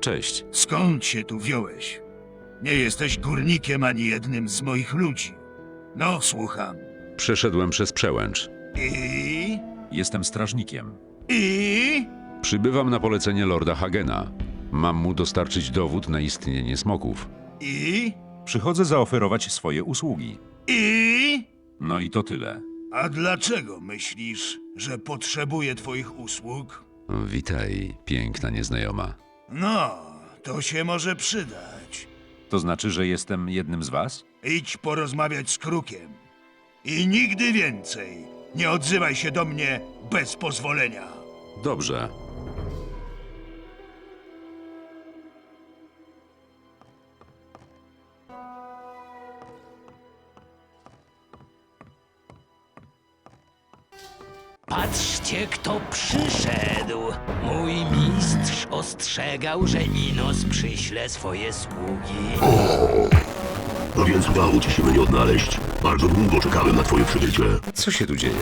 Cześć. Skąd się tu wziąłeś? Nie jesteś górnikiem ani jednym z moich ludzi. No, słucham. Przeszedłem przez przełęcz. I? Jestem strażnikiem. I? Przybywam na polecenie lorda Hagena. Mam mu dostarczyć dowód na istnienie smoków. I? Przychodzę zaoferować swoje usługi. I? No i to tyle. A dlaczego myślisz, że potrzebuję twoich usług? Witaj, piękna nieznajoma. No, to się może przydać. To znaczy, że jestem jednym z was? Idź porozmawiać z Krukiem. I nigdy więcej nie odzywaj się do mnie bez pozwolenia. Dobrze. Patrzcie, kto przyszedł. Ostrzegał, że Inos przyśle swoje sługi. No więc udało ci się mnie odnaleźć. Bardzo długo czekałem na twoje przybycie. Co się tu dzieje?